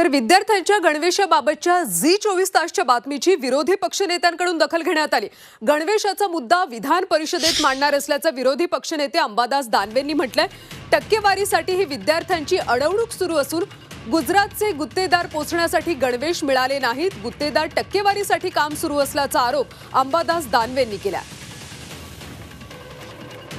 तर विद्यार्थ्यांच्या गणवेशाबाबतच्या झी चोवीस तासच्या बातमीची विरोधी पक्षनेत्यांकडून दखल घेण्यात आली. गणवेशाचा मुद्दा विधान परिषदेत मांडणार असल्याचं विरोधी पक्षनेते अंबादास दानवेंनी म्हटलंय. टक्केवारीसाठी ही विद्यार्थ्यांची अडवणूक सुरू असून गुजरातचे गुत्तेदार पोचण्यासाठी गणवेश मिळाले नाहीत. गुत्तेदार टक्केवारीसाठी काम सुरू असल्याचा आरोप अंबादास दानवेंनी केला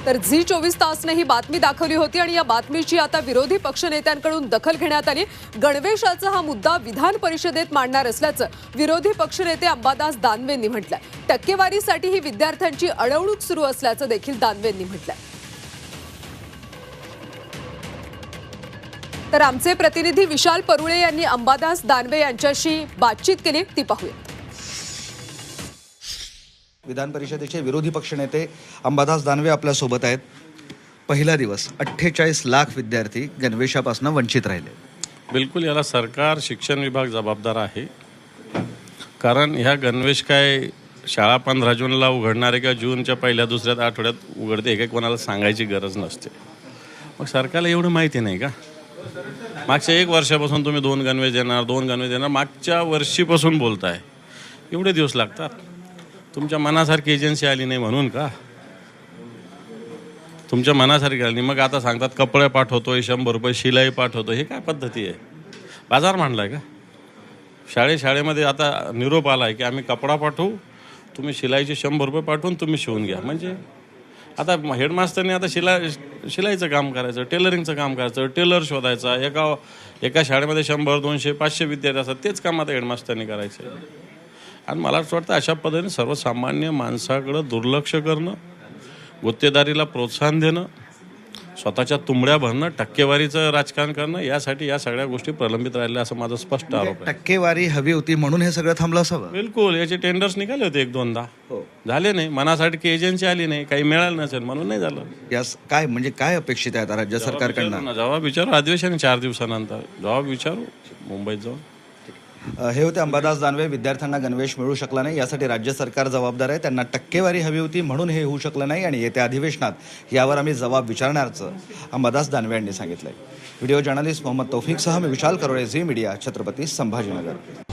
तर झी चोवीस तासने ही बातमी दाखवली होती आणि या बातमीची आता विरोधी पक्षनेत्यांकडून दखल घेण्यात आली. गणवेशाचा हा मुद्दा विधान परिषदेत मांडणार असल्याचं विरोधी पक्षनेते अंबादास दानवेंनी म्हटलंय. टक्केवारीसाठी ही विद्यार्थ्यांची अडवणूक सुरू असल्याचं देखील दानवेंनी म्हटलंय. तर आमचे प्रतिनिधी विशाल परुळे यांनी अंबादास दानवे यांच्याशी बातचीत केली. ती पाहूया विधान परिषदेचे विरोधी पक्षनेते अंबादास दानवे आपल्यासोबत आहेत. पहिला दिवस अठ्ठेचाळीस लाख विद्यार्थी गणवेशापासून वंचित राहिले. बिलकुल याला सरकार शिक्षण विभाग जबाबदार आहे. कारण ह्या गणवेश काय शाळा पंधरा जूनला उघडणार आहे किंवा जूनच्या पहिल्या दुसऱ्या आठवड्यात उघडते हे काही कोणाला सांगायची गरज नसते. मग सरकारला एवढं माहिती नाही का? मागच्या एक वर्षापासून तुम्ही दोन गणवेश देणार दोन गणवेश देणार मागच्या वर्षीपासून बोलताय. एवढे दिवस लागतात. तुमच्या मनासारखी एजन्सी आली नाही म्हणून का? तुमच्या मनासारखी आली मग आता सांगतात कपडे पाठवतोय शंभर रुपये शिलाई पाठवतो हे काय पद्धती आहे? बाजार मांडलाय का? शाळे शाळेमध्ये आता निरोप आला आहे की आम्ही कपडा पाठवू तुम्ही शिलाईचे शंभर रुपये पाठवून तुम्ही शिवून घ्या. म्हणजे आता हेडमास्टरने आता शिलाई शिलाईचं काम करायचं टेलरिंगचं काम करायचं टेलर शोधायचा एका एका शाळेमध्ये शंभर दोनशे पाचशे विद्यार्थी असतात तेच काम आता हेडमास्टरने करायचं आणि मला असं वाटतं अशा पद्धतीने सर्वसामान्य माणसाकडं दुर्लक्ष करणं गुत्तेदारीला प्रोत्साहन देणं स्वतःच्या तुंबड्या भरणं टक्केवारीचं राजकारण करणं यासाठी या सगळ्या गोष्टी प्रलंबित राहिल्या असं माझा स्पष्ट आरोप आहे. टक्केवारी हवी होती म्हणून हे सगळं थांबलं असावं? बिलकुल याचे टेंडर्स निघाले होते एक दोनदा. झाले नाही. मनासाठी एजन्सी आली नाही काही मिळालं नसेल म्हणून नाही झालं. यास काय म्हणजे काय अपेक्षित आहे आता राज्य सरकारकडनं? जवाब विचारू अधिवेशन चार दिवसानंतर. जवाब विचारू मुंबईत जाऊन. हे होते अंबादास दानवे विद्यार्थ्यांना गणवेश मिळू शकला नाही यासाठी राज्य सरकार जबाबदार आहे त्यांना टक्केवारी हवी होती म्हणून हे होऊ शकलं नाही आणि येत्या अधिवेशनात यावर आम्ही जबाब विचारणारचं अंबादास दानवे यांनी सांगितलंय. व्हिडिओ जर्नलिस्ट मोहम्मद तौफिकसह मी विशाल करोळे झी मीडिया छत्रपती संभाजीनगर.